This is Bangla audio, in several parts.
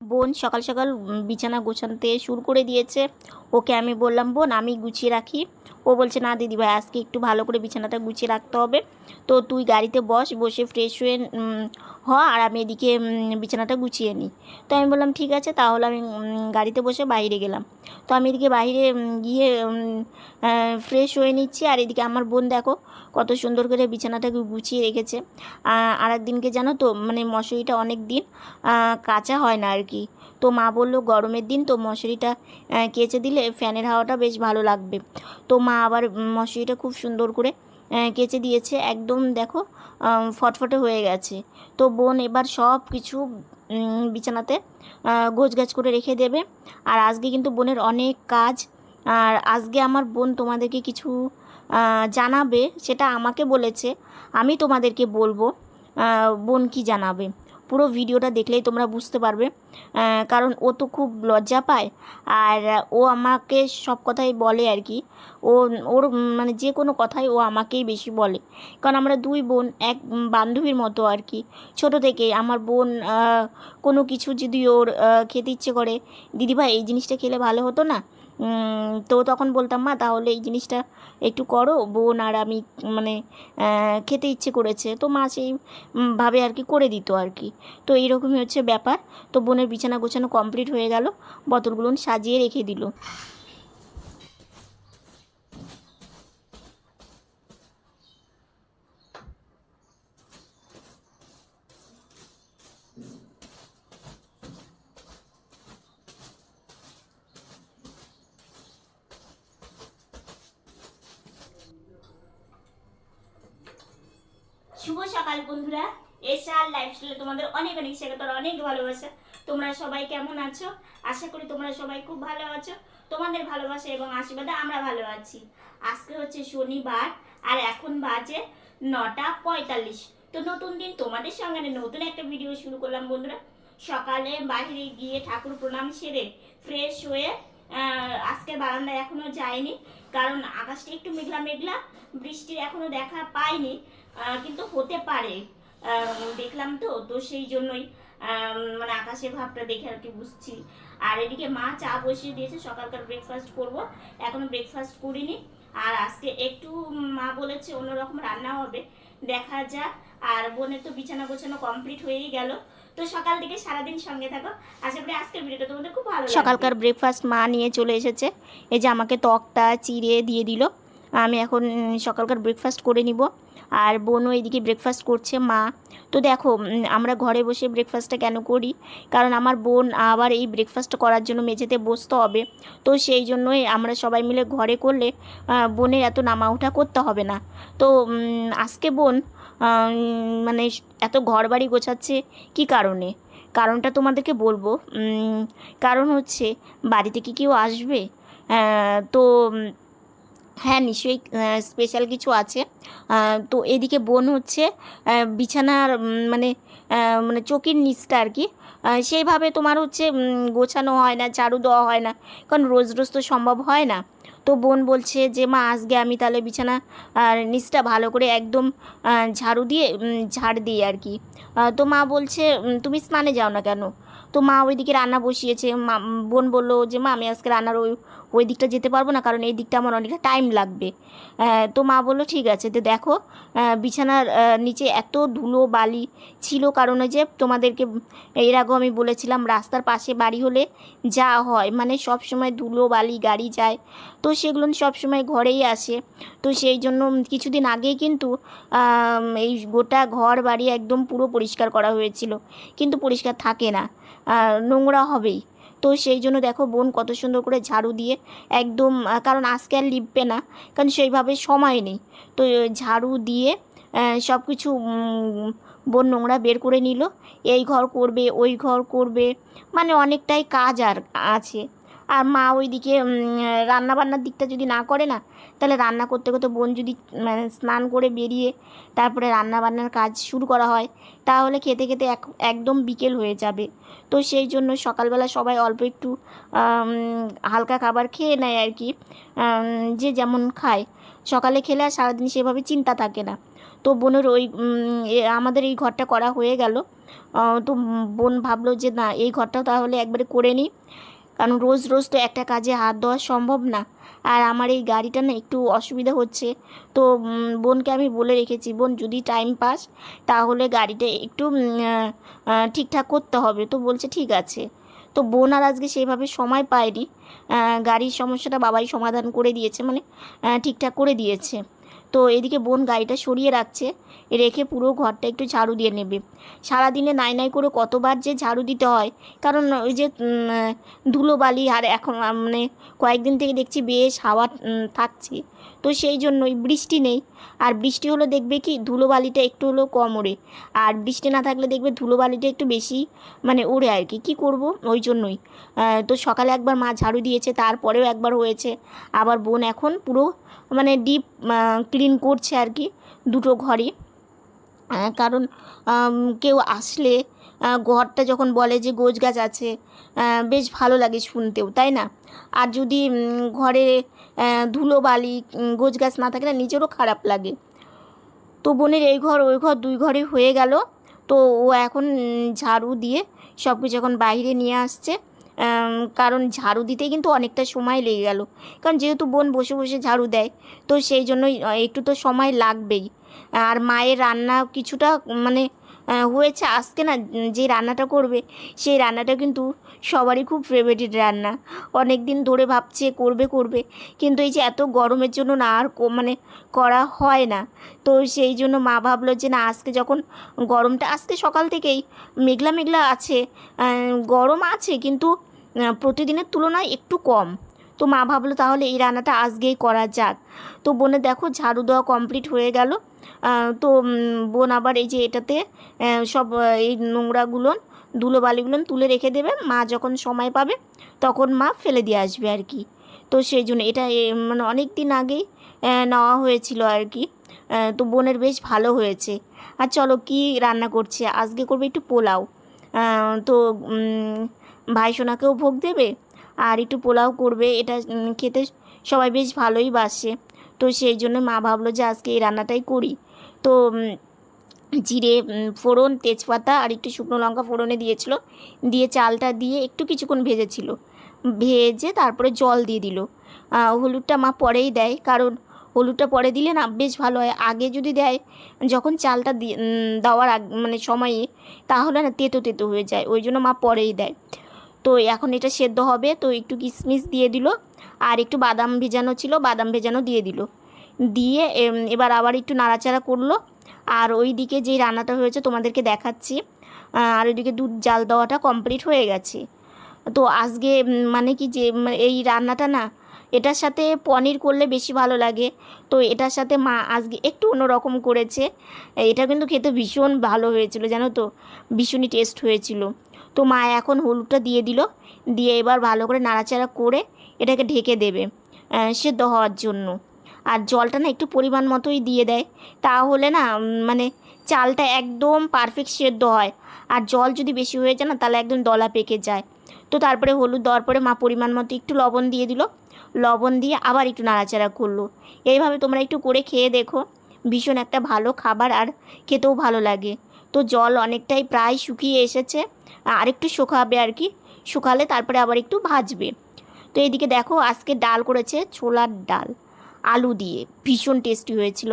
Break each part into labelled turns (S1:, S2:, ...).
S1: বোন সকাল সকাল বিছানা গোছাতে শুরু করে দিয়েছে। ওকে আমি বললাম, বোন, আমি গুছিয়ে রাখি। ও বলছে, না দিদি ভাই, আজকে একটু ভালো করে বিছানাটা গুছিয়ে রাখতে হবে। তো তুই গাড়িতে বস, বসে ফ্রেশ হয়ে হ, আর আমি এদিকে বিছানাটা গুছিয়ে নিই। তো আমি বললাম, ঠিক আছে, তাহলে আমি গাড়িতে বসে বাইরে গেলাম। তো আমি এদিকে বাইরে গিয়ে ফ্রেশ হয়ে নিচ্ছি। আর এদিকে আমার বোন, দেখো কত সুন্দর করে বিছানাটাকে গুছিয়ে রেখেছে। আর একদিনকে জানো তো মানে মশারিটা অনেক দিন কাচা হয় না আর কি তো মা বলল, গরমের দিন তো মশারিটা কেচে দিলে ফ্যানের হাওয়াটা বেশ ভালো লাগবে। তো মা আবার মশারিটা খুব সুন্দর করে কেচে দিয়েছে। একদম দেখো ফটফটে হয়ে গেছে। তো বোন এবার সব কিছু বিছানাতে গোছ গাছ করে রেখে দেবে। আর আজকে কিন্তু বোনের অনেক কাজ। আর আজকে আমার বোন তোমাদেরকে কিছু জানাবে, সেটা আমাকে বলেছে। আমি তোমাদেরকে বলব বোন কি জানাবে? পুরো ভিডিওটা দেখলেই তোমরা বুঝতে পারবে। কারণ ও তো খুব লজ্জা পায়। আর ও আমাকে সব কথাই বলে আর কি। ও, ওর মানে যে কোনো কথাই ও আমাকেই বেশি বলে। কারণ আমরা দুই বোন, এক বান্ধবীর মতো আর কি। ছোটো থেকে আমার বোন কোনো কিছু যদি ওর খেতে ইচ্ছে করে, দিদিভাই, এই জিনিসটা খেলে ভালো হতো না? তো তখন বলতাম, মা, তাহলে এই জিনিসটা একটু করো, বোন আর আমি মানে খেতে ইচ্ছে করেছে। তো মা সেইভাবে ভাবে আর কি করে দিত আর কি। তো এইরকমই হচ্ছে ব্যাপার। তো বোনের বিছানা গোছানো কমপ্লিট হয়ে গেল, বোতলগুলো সাজিয়ে রেখে দিল শুভ সকাল বন্ধুরা। এসআর লাইফস্টাইলে তোমাদের অনেক অনেক স্বাগত অনেক ভালোবাসা। তোমরা সবাই কেমন আছো? আশা করি তোমরা সবাই খুব ভালো আছো। তোমাদের ভালোবাসা এবং আশীর্বাদে আমরা ভালো আছি। আজকে হচ্ছে শনিবার আর এখন বাজে নটা পঁয়তাল্লিশ। তো নতুন দিন তোমাদের সঙ্গে নতুন একটা ভিডিও শুরু করলাম বন্ধুরা। সকালে বাইরে গিয়ে ঠাকুর প্রণাম সেরে ফ্রেশ হয়ে আজকে বারান্দায় এখনও যায়নি, কারণ আকাশটা একটু মেঘলা মেঘলা, বৃষ্টির এখনও দেখা পাইনি কিন্তু হতে পারে দেখলাম তো তো সেই জন্যই মানে আকাশের ভাবটা দেখে আর কি বুঝছি। আর এদিকে মা চা বসিয়ে দিয়েছে, সকালকার ব্রেকফাস্ট করব, এখনও ব্রেকফাস্ট করিনি। আর আজকে একটু মা বলেছে অন্যরকম রান্না হবে, দেখা যাক। আর বোনের তো বিছানা গোছানো কমপ্লিট হয়েই গেল। তো সকাল থেকে সারাদিন সঙ্গে থাকো। আশা করি আজকের ভিডিওটা তোমাদের খুব ভালো সকালকার ব্রেকফাস্ট মা নিয়ে চলে এসেছে। এই যে আমাকে তকটা চিড়ে দিয়ে দিল। আমি এখন সকালকার ব্রেকফাস্ট করে নিব। আর বোনও এদিকে ব্রেকফাস্ট করছে, মা। তো দেখো আমরা ঘরে বসে ব্রেকফাস্টটা কেন করি? কারণ আমার বোন আবার এই ব্রেকফাস্ট করার জন্য মেঝেতে বসতে হবে। তো সেই জন্যই আমরা সবাই মিলে ঘরে করলে বোনের এত নামা ওঠা করতে হবে না। তো আজকে বোন মানে এত ঘর বাড়ি গোছাচ্ছে কি কারণে? কারণটা তোমাদেরকে বলব। কারণ হচ্ছে বাড়িতে কি কেউ আসবে? তো হ্যাঁ নিশ্চয়ই স্পেশাল কিছু আছে। তো এদিকে বোন হচ্ছে বিছানার মানে মানে চকির নিচটা আর কি। সেইভাবে তোমার হচ্ছে গোছানো হয় না, ঝাড়ু দেওয়া হয় না। কারণ রোজ রোজ তো সম্ভব হয় না। তো বোন বলছে যে, মা, আজকে আমি তাহলে বিছানা নিচটা ভালো করে একদম ঝাড়ু দিয়ে ঝাড় দিই আর কি। তো মা বলছে তুমি স্নানে যাও না কেন? তো মা ওইদিকে রান্না বসিয়েছে। মা, বোন বলল যে, মা, আমি আজকে রান্নার ওই ওই দিকটা যেতে পারব না, কারণ এই দিকটা আমার অনেকটা টাইম লাগবে। তো মা বলল, ঠিক আছে, তো দেখো বিছানার নিচে এত ধুলো বালি ছিল কারণে যে তোমাদেরকে, এর আগেও আমি বলেছিলাম, রাস্তার পাশে বাড়ি হলে যা হয় মানে সব সময় ধুলো বালি, গাড়ি যায়, তো সেগুলো সব সময় ঘরেই আসে। তো সেই জন্য কিছুদিন আগেই কিন্তু এই গোটা ঘর বাড়ি একদম পুরো পরিষ্কার করা হয়েছিল, কিন্তু পরিষ্কার থাকে না। নোংরা হবেই। তো সেই জন্য দেখো বোন কত সুন্দর করে ঝাড়ু দিয়ে একদম কারণ আজকে আর লিপবে না, কারণ সেইভাবে সময় নেই। তো ঝাড়ু দিয়ে সব কিছু বোন নোংরা বের করে নিল। এই ঘর করবে, ওই ঘর করবে মানে অনেকটাই কাজ আর আছে। আর মা ওইদিকে রান্না বান্নার দিকটা যদি না করে না, তাহলে রান্না করতে করতে বোন যদি মানে স্নান করে বেরিয়ে তারপরে রান্নাবান্নার কাজ শুরু করা হয়, তাহলে খেতে খেতে এক, একদম বিকেল হয়ে যাবে। তো সেই জন্য সকালবেলা সবাই অল্প একটু হালকা খাবার খেয়ে নেয় আর কি যে যেমন খায়। সকালে খেলে আর সারাদিন সেভাবে চিন্তা থাকে না। তো বোনের ওই আমাদের এই ঘরটা করা হয়ে গেল। তো বোন ভাবলো যে না, এই ঘরটাও তাহলে একবারে করে নিই। কারণ রোজ রোজ তো একটা কাজে হাত দেওয়া সম্ভব না। আর আমার এই গাড়িটা না একটু অসুবিধা হচ্ছে। তো বোনকে আমি বলে রেখেছি, বোন, যদি টাইম পাস, তাহলে গাড়িটা একটু ঠিকঠাক করতে হবে। তো বলছে, ঠিক আছে। তো বোন আর আজকে সেইভাবে সময় পায়নি। গাড়ির সমস্যাটা বাবাই সমাধান করে দিয়েছে মানে ঠিকঠাক করে দিয়েছে। তো এদিকে বোন গাড়িটা সরিয়ে রাখছে, রেখে পুরো ঘরটা একটু ঝাড়ু দিয়ে নেবে। সারাদিনে নাই নাই করে কতবার যে ঝাড়ু দিতে হয়, কারণ ওই যে ধুলোবালি আর এখন মানে কয়েকদিন থেকে দেখছি বেশ হাওয়া থাকছে। তো সেই জন্যই বৃষ্টি নেই, আর বৃষ্টি হলে দেখবে কি ধুলোবালিটা একটু হলেও কম ওড়ে, আর বৃষ্টি না থাকলে দেখবে ধুলোবালিটা একটু বেশি মানে ওড়ে আর কি। কী করব? ওই জন্যই। তো সকালে একবার মা ঝাড়ু দিয়েছে, তারপরেও একবার হয়েছে। আবার বোন এখন পুরো মানে ডিপ ক্লিন করছে আর কি দুটো ঘরে কারণ কেউ আসলে ঘরটা যখন বলে যে গোছ গাছ আছে বেশ ভালো লাগে শুনতেও, তাই না? আর যদি ঘরে ধুলো বালি গোছ গাছ না থাকে না, নিজেরও খারাপ লাগে। তো বোনের এই ঘর, ওই ঘর দুই ঘরে হয়ে গেল। তো ও এখন ঝাড়ু দিয়ে সব কিছু এখন বাইরে নিয়ে আসছে। কারণ ঝাড়ু দিতে কিন্তু অনেকটা সময় লেগে গেল। কারণ যেহেতু বোন বসে বসে ঝাড়ু দেয়, তো সেই জন্যই একটু তো সময় লাগবেই। আর মায়ের রান্না কিছুটা মানে হয়েছে, আজকে না, যে রান্নাটা করবে, সেই রান্নাটা কিন্তু সবারই খুব ফেভারিট রান্না। অনেক দিন ধরে ভাবছে করবে করবে। কিন্তু এই যে এত গরমের জন্য না আর মানে করা হয় না। তো সেই জন্য মা ভাবলো যে না, আজকে যখন গরমটা, আজকে সকাল থেকেই মেঘলা মেঘলা আছে। গরম আছে কিন্তু প্রতিদিনের তুলনায় একটু কম। তো মা ভাবলো তাহলে এই রান্নাটা আজকেই করা যাক। তো বোনে দেখো ঝাড়ু দেওয়া কমপ্লিট হয়ে গেল। তো বোন আবার এই যে এটাতে সব এই নোংরাগুলো ধুলো বালিগুলো তুলে রেখে দেবে। মা যখন সময় পাবে, তখন মা ফেলে দিয়ে আসবে আর কি। তো সেই জন্য এটা মানে অনেক দিন আগেই নেওয়া হয়েছিল আর কি। তো বোনের বেশ ভালো হয়েছে। আর চলো কি রান্না করছে? আজকে করবে একটু পোলাও। তো ভাই সোনাকেও ভোগ দেবে, আর একটু পোলাও করবে। এটা খেতে সবাই বেশ ভালোই বাসে। তো সেই জন্য মা ভাবলো যে আজকে এই রান্নাটাই করি। তো জিরে ফোড়ন, তেজপাতা আর একটু শুকনো লঙ্কা ফোড়নে দিয়েছিল। দিয়ে চালটা দিয়ে একটু কিছুক্ষণ ভেজেছিল। ভেজে তারপরে জল দিয়ে দিল। হলুদটা মা পরেই দেয়, কারণ হলুদটা পরে দিলে না বেশ ভালো হয়। আগে যদি দেয়, যখন চালটা দেওয়ার আগ মানে সময়ে তাহলে না তেতো তেতো হয়ে যায়। ওই জন্য মা পরেই দেয়। তো এখন এটা সেদ্ধ হবে, তো একটু কিশমিশ দিয়ে দিল। আর একটু বাদাম ভেজানো ছিল, বাদাম ভেজানো দিয়ে দিল। দিয়ে এবার আবার একটু নাড়াচাড়া করল। আর ওই দিকে যেই রান্নাটা হয়েছে তোমাদেরকে দেখাচ্ছি আর ওইদিকে দুধ জাল দেওয়াটা কমপ্লিট হয়ে গেছে। তো আজকে মানে কি যে এই রান্নাটা না, এটার সাথে পনির করলে বেশি ভালো লাগে। তো এটার সাথে মা আজকে একটু অন্যরকম করেছে। এটা কিন্তু খেতে ভীষণ ভালো হয়েছিল, জানো তো? ভীষণই টেস্ট হয়েছিল। তো মা এখন হলুদটা দিয়ে দিল, দিয়ে এবার ভালো করে নাড়াচাড়া করে এটাকে ঢেকে দেবে সেদ্ধ হওয়ার জন্য। আর জলটা না একটু পরিমাণ মতোই দিয়ে দেয়। তাহলে না মানে চালটা একদম পারফেক্ট সেদ্ধ হয়। আর জল যদি বেশি হয়ে যায় না, তাহলে একদম দলা পেকে যায়। তো তারপরে হলুদ দেওয়ার পরে মা পরিমাণ মতো একটু লবণ দিয়ে দিল। লবণ দিয়ে আবার একটু নাড়াচাড়া করল। এইভাবে তোমরা একটু করে খেয়ে দেখো। ভীষণ একটা ভালো খাবার আর খেতেও ভালো লাগে। তো জল অনেকটাই প্রায় শুকিয়ে এসেছে। আর একটু শুকাবে আর কি। শুকালে তারপরে আবার একটু ভাজবে। তো এদিকে দেখো, আজকে ডাল করেছে ছোলার ডাল। আলু দিয়ে। ভীষণ টেস্টি হয়েছিল।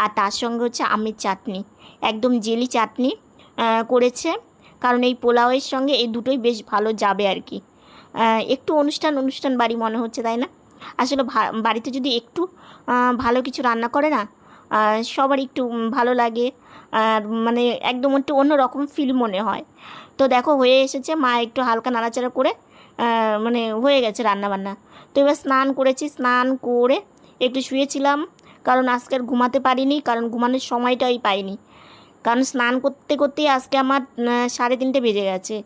S1: আর তার সঙ্গে হচ্ছে আমের চাটনি। একদম জেলি চাটনি করেছে। কারণ এই পোলাওয়ের সঙ্গে এই দুটোই বেশ ভালো যাবে আর কি। একটু অনুষ্ঠান অনুষ্ঠান বাড়ি মনে হচ্ছে, তাই না? আসলে বাড়িতে যদি একটু ভালো কিছু রান্না করে না সবার একটু ভালো লাগে। আর মানে একদম একটু অন্যরকম ফিল মনে হয়। তো দেখো, হয়ে এসেছে। মা একটু হালকা নাড়াচাড়া করে মানে হয়ে গেছে রান্না বান্না তো এবার স্নান করেছি। স্নান করে একটু শুয়েছিলাম, কারণ আজকে আর ঘুমাতে পারিনি, কারণ ঘুমানোর সময়টাই পাইনি। কারণ স্নান করতে করতেই আজকে আমার সাড়ে তিনটে বেজে গেছে।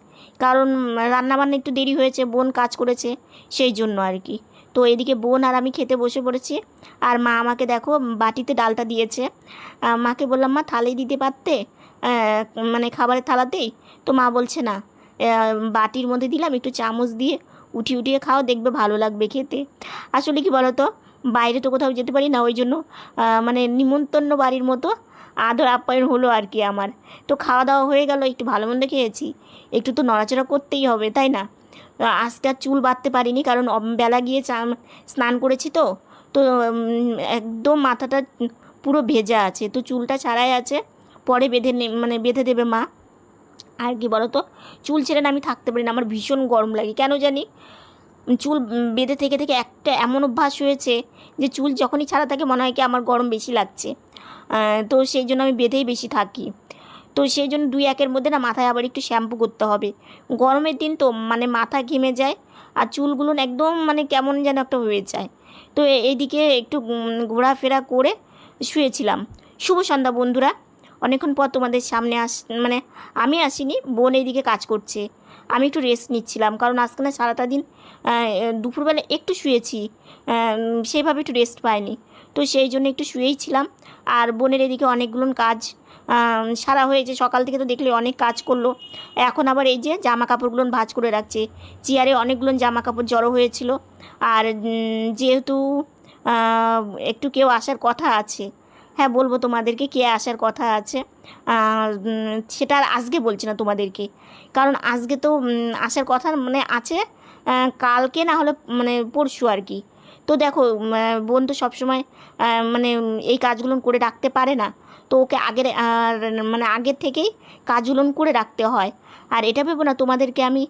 S1: কারণ রান্নাবান্না একটু দেরি হয়েছে, বোন কাজ করেছে, সেই জন্য আর কি। তো এদিকে বোন আর আমি খেতে বসে পড়েছি, আর মা আমাকে দেখো, বাটিতে ডালটা দিয়েছে। মাকে বললাম, মা থালেই দিতে পারতে? মানে খাবারের থালাতেই। তো মা বলছে, না। বাটির মধ্যে দিলাম, একটু চামচ দিয়ে উঠিয়ে উঠিয়ে খাও, দেখবে ভালো লাগবে খেতে। আসলে কি বলো তো বাইরে তো কোথাও যেতে পারি না, ওই জন্য মানে নিমন্তন্ন বাড়ির মতো আদর আপ্যায়ন হলো আর কি আমার। তো খাওয়া দাওয়া হয়ে গেল, একটু ভালো মন্দ খেয়েছি। একটু তো নড়াচড়া করতেই হবে, তাই না? আজকে আর চুল বাঁধতে পারিনি, কারণ বেলা গিয়ে স্নান করেছি তো তো একদম মাথাটা পুরো ভেজা আছে, তো চুলটা ছাড়াই আছে, পরে বেঁধে মানে বেঁধে দেবে মা। আর কি বলো তো চুল ছেড়ে না আমি থাকতে পারি না, আমার ভীষণ গরম লাগে, কেন জানি? চুল বেঁধে থেকে থেকে একটা এমন অভ্যাস হয়েছে যে চুল যখনই ছাড়া থাকে মনে হয় কি আমার গরম বেশি লাগছে। তো সেই জন্য আমি বেঁধেই বেশি থাকি। তো সেই জন্য দুই একের মধ্যে না মাথায় আবার একটু শ্যাম্পু করতে হবে। গরমের দিন তো মানে মাথা ঘেমে যায় আর চুলগুলো একদম মানে কেমন যেন একটা হয়ে যায়। তো এইদিকে একটু ঘোরাফেরা করে শুয়েছিলাম। শুভ সন্ধ্যা বন্ধুরা। অনেকক্ষণ পর তোমাদের সামনে আস মানে আমি আসিনি, বোন এইদিকে কাজ করছে। আমি একটু রেস্ট নিচ্ছিলাম। কারণ আজকে না সারাটা দিন দুপুরবেলা একটু শুয়েছি সেভাবে একটু রেস্ট পাইনি। তো সেই জন্য একটু শুয়েই ছিলাম। আর বোনের এদিকে অনেকগুলো কাজ সারা হয়েছে। সকাল থেকে তো দেখলে অনেক কাজ করল। এখন আবার এই যে জামা কাপড়গুলো ভাজ করে রাখছে। চেয়ারে অনেকগুলো জামা কাপড় জড়ো হয়েছিল। আর যেহেতু একটু কেউ আসার কথা আছে হ্যাঁ বলব তোমাদেরকে কে আসার কথা আছে। সেটা আর আজকে বলছি না তোমাদেরকে। কারণ আজকে তো আসার কথা মানে আছে কালকে না হলে মানে পরশু আর কি। তো দেখো বোন তো সবসময় মানে এই কাজগুলো করে রাখতে পারে না। তো ওকে আগের মানে আগের থেকেই কাজগুলো করে রাখতে হয়। আর এটা ভেবো না, তোমাদেরকে আমি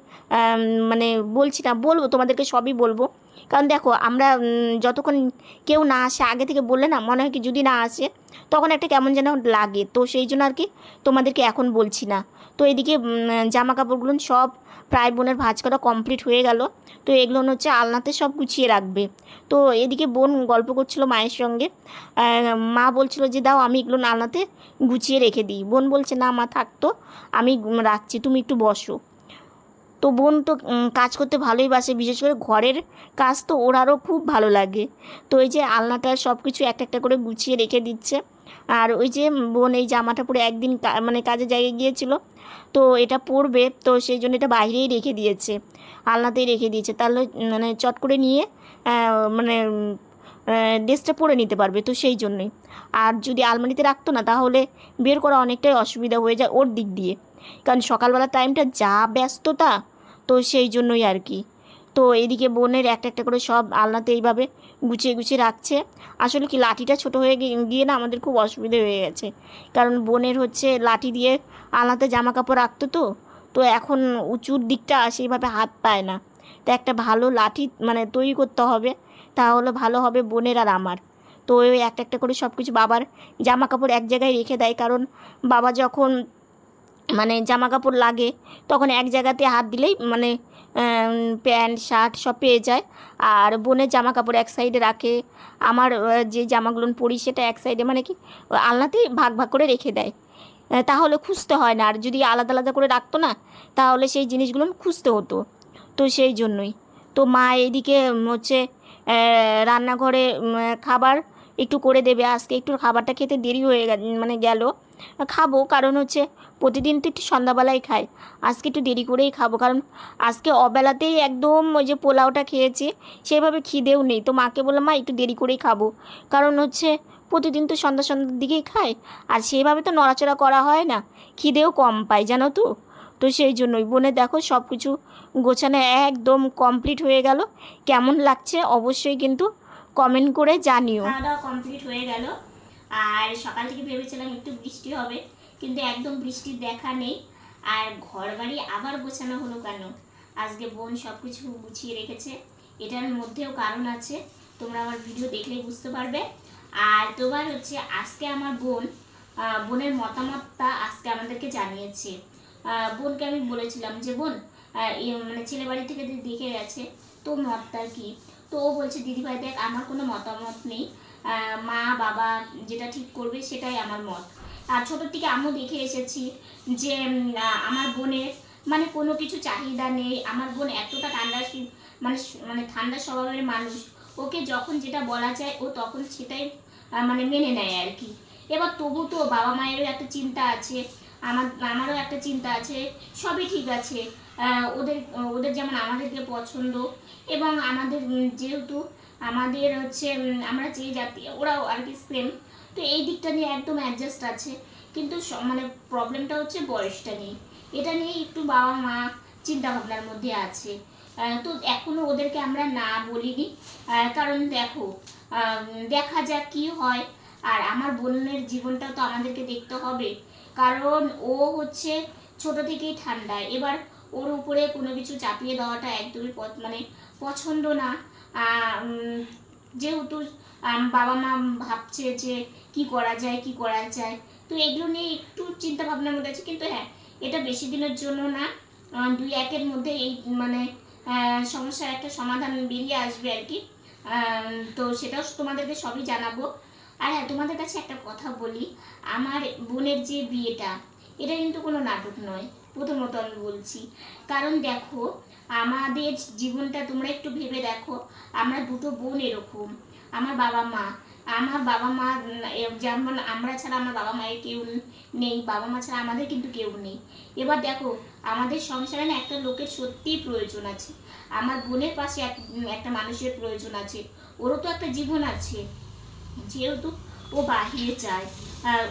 S1: মানে বলছি না, বলব, তোমাদেরকে সবই বলব। কারণ দেখো, আমরা যতক্ষণ কেউ না আসে, আগে থেকে বললে না, মনে হয় কি যদি না আসে, তখন একটা কেমন যেন লাগে। তো সেই জন্য আর কি তোমাদেরকে এখন বলছি না। তো এদিকে জামা কাপড়গুলো সব প্রায় বোনের ভাঁজ করা কমপ্লিট হয়ে গেল। তো এগুলো হচ্ছে আলনাতে সব গুছিয়ে রাখবে। তো এদিকে বোন গল্প করছিল মায়ের সঙ্গে। মা বলছিল যে, দাও, আমি এগুলো আলনাতে গুছিয়ে রেখে দিই। বোন বলছে, না মা থাকতো আমি রাখছি, তুমি একটু বসো। তো বোন তো কাজ করতে ভালোই বাসে, বিশেষ করে ঘরের কাজ তো ওর আরও খুব ভালো লাগে। তো এই যে আলনাটা সব কিছু একটা একটা করে গুছিয়ে রেখে দিচ্ছে। আর ওই যে বোন, এই জামাটা পরে একদিন মানে কাজের জায়গায় গিয়েছিল তো এটা পড়বে, তো সেই জন্য এটা বাইরেই রেখে দিয়েছে। আলনাতেই রেখে দিয়েছে। তাহলে মানে চট করে নিয়ে মানে ড্রেসটা পরে নিতে পারবে তো সেই জন্যই। আর যদি আলমারিতে রাখতো না, তাহলে বের করা অনেকটাই অসুবিধা হয়ে যায় ওর দিক দিয়ে। কারণ সকালবেলার টাইমটা যা ব্যস্ততা, তো সেই জন্যই আর কি। তো এদিকে বোনের একটা একটা করে সব আলনাতে এইভাবে গুছিয়ে গুছিয়ে রাখছে। আসলে কি লাঠিটা ছোট হয়ে গিয়ে না আমাদের খুব অসুবিধে হয়ে গেছে। কারণ বোনের হচ্ছে লাঠি দিয়ে আলনাতে জামা কাপড় রাখতো তো তো এখন উঁচুর দিকটা সেইভাবে হাত পায় না। তো একটা ভালো লাঠি মানে তৈরি করতে হবে, তাহলে ভালো হবে বোনের আর আমার। তো ওই একটা একটা করে সব কিছু বাবার জামা কাপড় এক জায়গায় রেখে দেয়। কারণ বাবা যখন মানে জামা কাপড় লাগে, তখন এক জায়গাতে হাত দিলেই মানে প্যান্ট শার্ট সব পেয়ে যায়। আর বোনের জামা কাপড় এক সাইডে রাখে। আমার যে জামাগুলো পরি সেটা এক সাইডে মানে কি আলনাতেই ভাগ ভাগ করে রেখে দেয়। তাহলে খুঁজতে হয় না। আর যদি আলাদা আলাদা করে রাখতো না তাহলে সেই জিনিসগুলো খুঁজতে হতো। তো সেই জন্যই। তো মা এইদিকে উম, হচ্ছে রান্নাঘরে খাবার একটু করে দেবে। আজকে একটু খাবারটা খেতে দেরি হয়ে মানে গেল। খাব, কারণ হচ্ছে প্রতিদিন তো একটু সন্ধ্যাবেলায় খাই। আজকে একটু দেরি করেই খাব, কারণ আজকে অবেলাতেই একদম ওই যে পোলাওটা খেয়েছি, সেভাবে খিদেও নেই। তো মাকে বললাম, মা, একটু দেরি করেই খাব। কারণ হচ্ছে প্রতিদিন তো সন্ধ্যা সন্ধ্যার দিকেই খাই, আর সেভাবে তো নড়াচড়া করা হয় না, খিদেও কম পাই, জানো তো? তো সেই জন্যই বোনে দেখো সব কিছু গোছানো একদম কমপ্লিট হয়ে গেল। কেমন লাগছে অবশ্যই কিন্তু কমেন্ট করে জানিও। কমপ্লিট হয়ে গেল। আর সকাল থেকে ভেবেছিলাম একটু বৃষ্টি হবে, কিন্তু একদম বৃষ্টির দেখা নেই। আর ঘর বাড়ি আবার গোছানো হলো কেন? আজকে বোন সব কিছু গুছিয়ে রেখেছে। এটার মধ্যেও কারণ আছে, তোমরা আমার ভিডিও দেখলেই বুঝতে পারবে। আর তোমার হচ্ছে আজকে আমার বোন বোনের মতামতটা আজকে আমাদেরকে জানিয়েছে। বোনকে আমি বলেছিলাম যে, বোন মানে ছেলে বাড়ি থেকে দেখে গেছে তো মতটা কি? তো ও বলছে, দিদিভাই দেখ, আমার কোনো মতামত নেই। মা, বাবা যেটা ঠিক করবে সেটাই আমার মত। আর ছোটোর থেকে আমিও দেখে এসেছি যে আমার বোনের মানে কোনো কিছু চাহিদা নেই। আমার বোন এতটা ঠান্ডা মানে মানে ঠান্ডা স্বভাবের মানুষ। ওকে যখন যেটা বলা যায়, ও তখন সেটাই মানে মেনে নেয় আর কি। এবার তবু তো বাবা মায়েরও একটা চিন্তা আছে, আমার, আমারও একটা চিন্তা আছে, সবই ঠিক আছে। ওদের ওদের যেমন আমাদেরকে পছন্দ এবং আমাদের যেহেতু আমাদের হচ্ছে আমরা যে জাতি, ওরাও আর কি সেম তো এই দিকটা নিয়ে একদম অ্যাডজাস্ট আছে। কিন্তু মানে প্রবলেমটা হচ্ছে বয়সটা নিয়ে। এটা নিয়ে একটু বাবা মা চিন্তা ভাবনার মধ্যে আছে। তো এখনও ওদেরকে আমরা না বলিনি। কারণ দেখো দেখা যাক কি হয়। আর আমার বোনের জীবনটা তো আমাদেরকে দেখতে হবে। কারণ ও হচ্ছে ছোট থেকেই ঠান্ডা। এবার ওর উপরে কোনো কিছু চাপিয়ে দেওয়াটা একদমই মানে পছন্দ না। যেহেতু বাবা মা ভাবছে যে কি করা যায়, কি করা যায়, তো এগুলো নিয়ে একটু চিন্তা ভাবনার মধ্যে আছে। কিন্তু হ্যাঁ এটা বেশি দিনের জন্য না। দুই একের মধ্যে এই মানে সমস্যার একটা সমাধান বেরিয়ে আসবে আর কি। তো সেটাও তোমাদেরকে সবই জানাব। আর হ্যাঁ তোমাদের কাছে একটা কথা বলি। আমার বোনের যে বিয়েটা, এটা কিন্তু কোনো নাটক নয়। প্রথমত আমি বলছি। কারণ দেখো, আমাদের জীবনটা তোমরা একটু ভেবে দেখো, আমরা দুটো বোন এরকম, আমার বাবা মা। আমার বাবা মা যেমন আমরা ছাড়া আমার বাবা মায়ের কেউ নেই, বাবা মা ছাড়া আমাদের কিন্তু কেউ নেই। এবার দেখো, আমাদের সংসারে না একটা লোকের সত্যিই প্রয়োজন আছে। আমার বোনের পাশে এক- একটা মানুষের প্রয়োজন আছে। ওরও তো একটা জীবন আছে। যেহেতু ও বাহিরে যায়।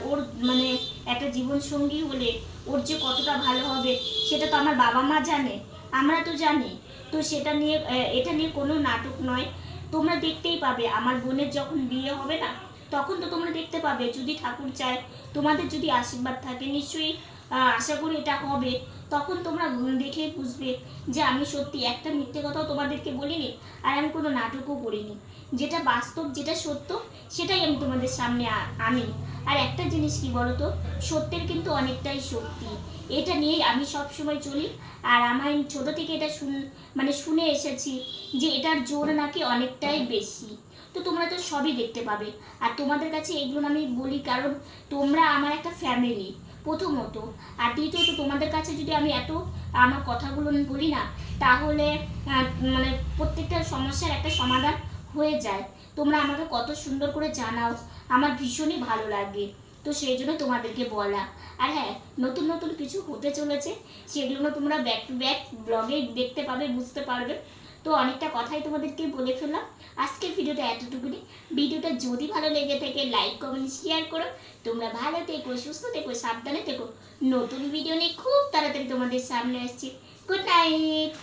S1: ওর মানে একটা জীবন সঙ্গী হলে ওর যে কতটা ভালো হবে, সেটা তো আমার বাবা মা জানে, আমরা তো জানি। তো সেটা নিয়ে এটা নিয়ে কোনো নাটক নয়। তোমরা দেখতেই পাবে, আমার বোনের যখন বিয়ে হবে না, তখন তো তোমরা দেখতে পাবে, যদি ঠাকুর চায়, তোমাদের যদি আশীর্বাদ থাকে, নিশ্চয়ই আশা করি এটা হবে। তখন তোমরা দেখে বুঝবে যে আমি সত্যি একটা মিথ্যে কথাও তোমাদেরকে বলিনি, আর আমি কোনো নাটকও করিনি। যেটা বাস্তব, যেটা সত্য, সেটাই আমি তোমাদের সামনে আনি আর একটা জিনিস কি বলতো? সত্যের কিন্তু অনেকটাই শক্তি। এটা নিয়েই আমি সব সময় চলি। আর আমার ছোটো থেকে এটা শুন মানে শুনে এসেছি যে এটার জোর নাকি অনেকটাই বেশি। তো তোমরা তো সবই দেখতে পাবে। আর তোমাদের কাছে এগুলো আমি বলি কারণ তোমরা আমার একটা ফ্যামিলি প্রথমত। আর দ্বিতীয়ত তোমাদের কাছে যদি আমি এত আমার কথাগুলো বলি না, তাহলে মানে প্রত্যেকটা সমস্যার একটা সমাধান হয়ে যায়। তোমরা আমাকে কত সুন্দর করে জানাও। আমার ভীষণই ভালো লাগে। তো সেই জন্য তোমাদেরকে বলা। আর হ্যাঁ নতুন নতুন কিছু হতে চলেছে, সেগুলো তোমরা ব্যাক টু ব্যাক ব্লগে দেখতে পাবে, বুঝতে পারবে। তো অনেকটা কথাই তোমাদেরকে বলে ফেললাম। আজকের ভিডিওটা এতটুকুনি। ভিডিওটা যদি ভালো লেগে থাকে লাইক কমেন্ট শেয়ার করো। তোমরা ভালো থেকো, সুস্থ থেকো, সাবধানে থেকো। নতুন ভিডিও নিয়ে খুব তাড়াতাড়ি তোমাদের সামনে আসছি। Good night